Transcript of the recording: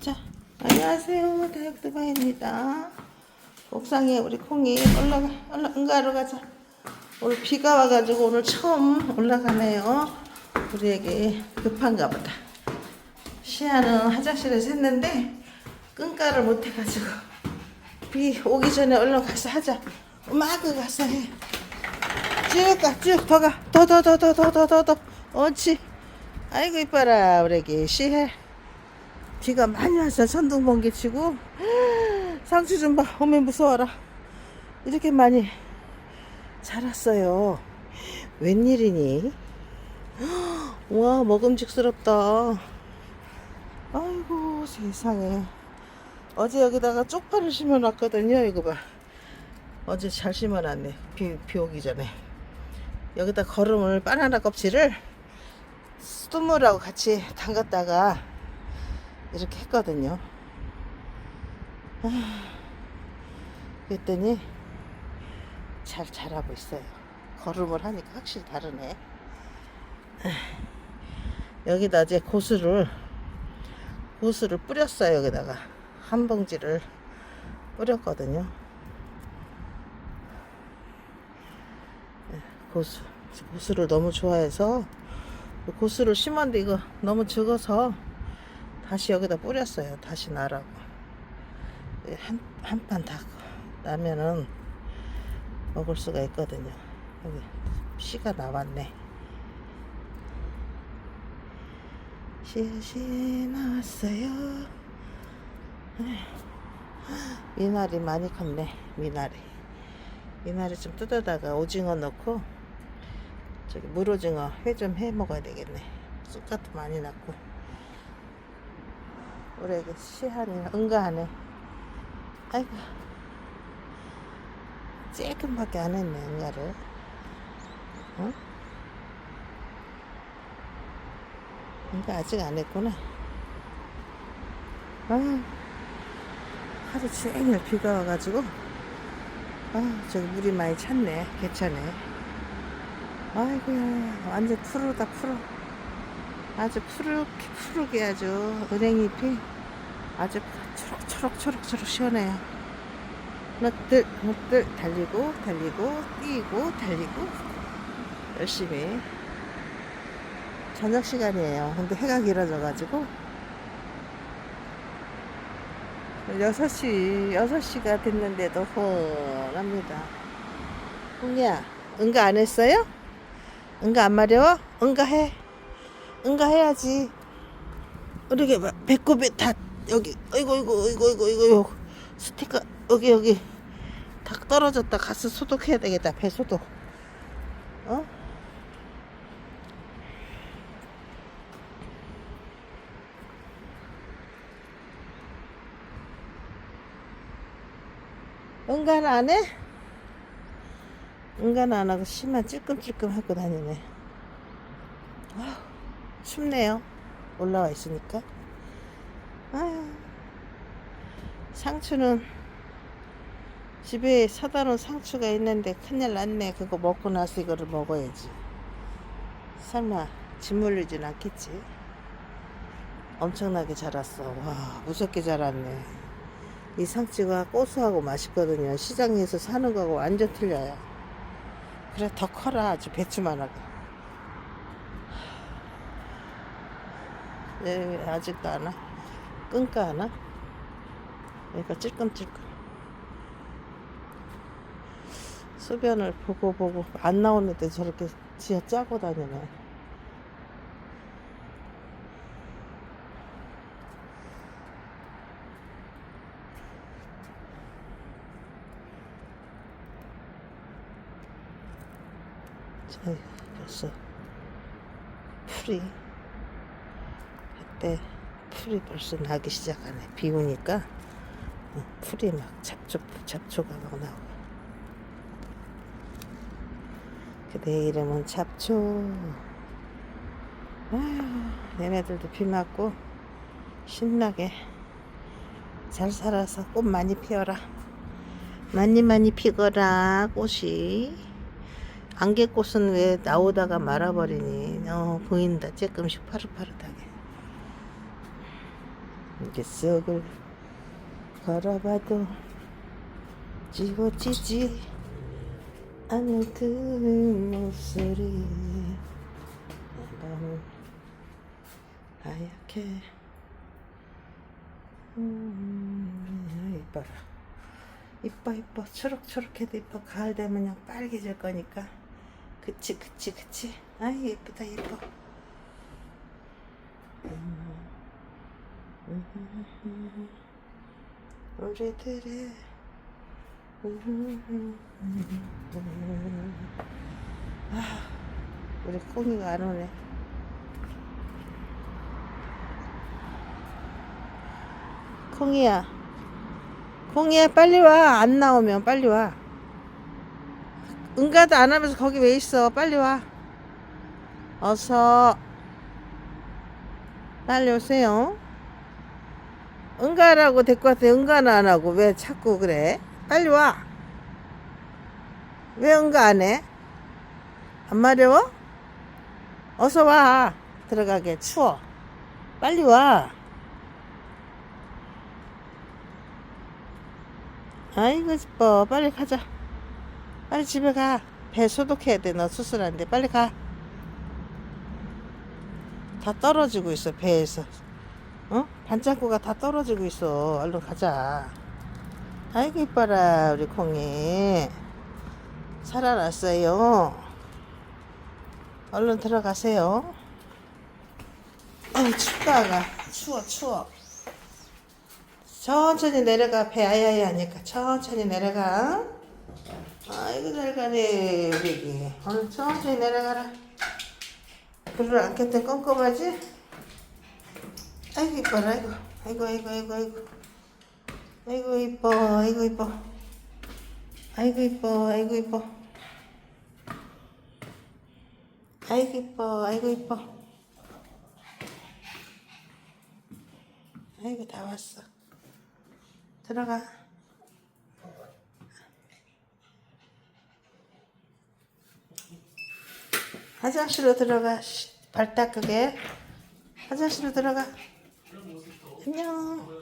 자, 안녕하세요. 다육두바입니다. 옥상에 우리 콩이 올라가, 올라, 응가하러 가자. 오늘 비가 와가지고 오늘 처음 올라가네요. 우리에게 급한가 보다. 시아는 화장실에서 했는데 끈가를 못 해가지고 비 오기 전에 얼른 가서 하자. 마그 가서 해. 쭉 가, 쭉 더 가. 더, 더, 더, 더, 더, 더, 더, 더. 옳지. 아이고, 이뻐라, 우리 애기. 시해. 비가 많이 와서 천둥 번개 치고 상추 좀 봐. 어메 무서워라. 이렇게 많이 자랐어요. 웬일이니? 와 먹음직스럽다. 아이고 세상에. 어제 여기다가 쪽파를 심어놨거든요. 이거 봐. 어제 잘 심어놨네. 비, 비 오기 전에. 여기다 거름을 바나나 껍질을 수돗물하고 같이 담갔다가 이렇게 했거든요. 아, 그랬더니 잘 자라고 있어요. 거름을 하니까 확실히 다르네. 아, 여기다 이제 고수를 고수를 뿌렸어요. 여기다가 한 봉지를 뿌렸거든요. 네, 고수 고수를 너무 좋아해서 고수를 심었는데 이거 너무 적어서 다시 여기다 뿌렸어요. 다시 나라고. 한, 한 판 다 나면은 먹을 수가 있거든요. 여기 씨가 나왔네. 씨앗이 나왔어요. 미나리 많이 컸네. 미나리. 미나리 좀 뜯어다가 오징어 넣고 저기 물오징어 회 좀 해 먹어야 되겠네. 쑥갓도 많이 났고. 우리 애기 시한이 응가하네. 아이고. 조금밖에 안 했네, 응가를. 어? 응가 아직 안 했구나. 아, 하루 종일 비가 와가지고, 아, 저기 물이 많이 찼네. 괜찮네. 아이고야, 완전 푸르다, 푸르. 아주 푸르게, 푸르게 아주 은행잎이 아주 초록, 초록, 초록, 초록 시원해요. 넛들, 넛들 달리고, 달리고, 뛰고, 달리고. 열심히. 저녁 시간이에요. 근데 해가 길어져가지고. 6시, 6시가 됐는데도 훤합니다. 홍이야, 응가 안 했어요? 응가 안 마려워? 응가 해. 응가 해야지. 이렇게 막 배꼽에 다 여기 어이구 어이구 어이구 어이구 어이구 스티커 여기 여기. 다 떨어졌다. 가서 소독해야 되겠다. 배 소독. 어? 응가는 안 해? 응가는 안 하고 심만 찔끔찔끔 하고 다니네. 아휴, 춥네요. 올라와 있으니까 아유, 상추는 집에 사다 놓은 상추가 있는데 큰일 났네. 그거 먹고 나서 이거를 먹어야지. 설마 짓 물리진 않겠지? 엄청나게 자랐어. 와, 무섭게 자랐네. 이 상추가 고소하고 맛있거든요. 시장에서 사는 거하고 완전 틀려요. 그래, 더 커라. 아주 배추만하게. 네, 아직도 안 와. 끈까 하나? 얘가 찔끔찔끔. 소변을 보고 보고 안 나오는데 저렇게 지어 짜고 다니네. 자, 벌써 풀이 그때 풀이 벌써 나기 시작하네. 비 오니까 어, 풀이 막 잡초, 잡초가 막 나오고. 그내 이름은 잡초. 아휴, 얘네들도 비 맞고 신나게 잘 살아서 꽃 많이 피어라. 많이 많이 피거라, 꽃이. 안개꽃은 왜 나오다가 말아버리니? 어, 보인다. 조금씩 파릇파릇하게. 이게 썩을 걸어봐도 지워지지 않을 그 목소리. 밤은 하얗게. 음, 이뻐라. 이뻐 이뻐. 초록초록해도 이뻐. 가을 되면 그냥 빨개질 거니까. 그치 그치 그치. 아이 예쁘다 예뻐 우리들의 아, 우리 콩이가 안 오네. 콩이야, 콩이야 빨리 와. 안 나오면 빨리 와. 응가도 안 하면서 거기 왜 있어? 빨리 와. 어서 빨리 오세요. 응가라고 데리고 왔더니 응가는 안 하고 왜 자꾸 그래? 빨리 와. 왜 응가 안 해? 안 마려워? 어서 와. 들어가게 추워. 빨리 와. 아이고 이뻐. 빨리 가자. 빨리 집에 가. 배 소독해야 돼. 너 수술한데. 빨리 가. 다 떨어지고 있어 배에서. 어? 반창고가 다 떨어지고 있어. 얼른 가자. 아이고 이뻐라 우리 콩이. 살아났어요. 얼른 들어가세요. 아이 춥다가 추워 추워. 천천히 내려가 배 아야야 하니까 천천히 내려가. 아이고 잘 가네 우리 애기. 오늘 천천히 내려가라. 불을 안 켰더니 껌껌하지? 아이고 이뻐라. 아이고 아이고 아이고 아이고 아이고. 아이고 이뻐. 아이고 이뻐. 아이고 이뻐. 아이고 이뻐. 아이고 이뻐. 아이고 이뻐. 아이고 다 왔어. 들어가. 화장실로 들어가. 쉿, 발 닦으게. 화장실로 들어가 안녕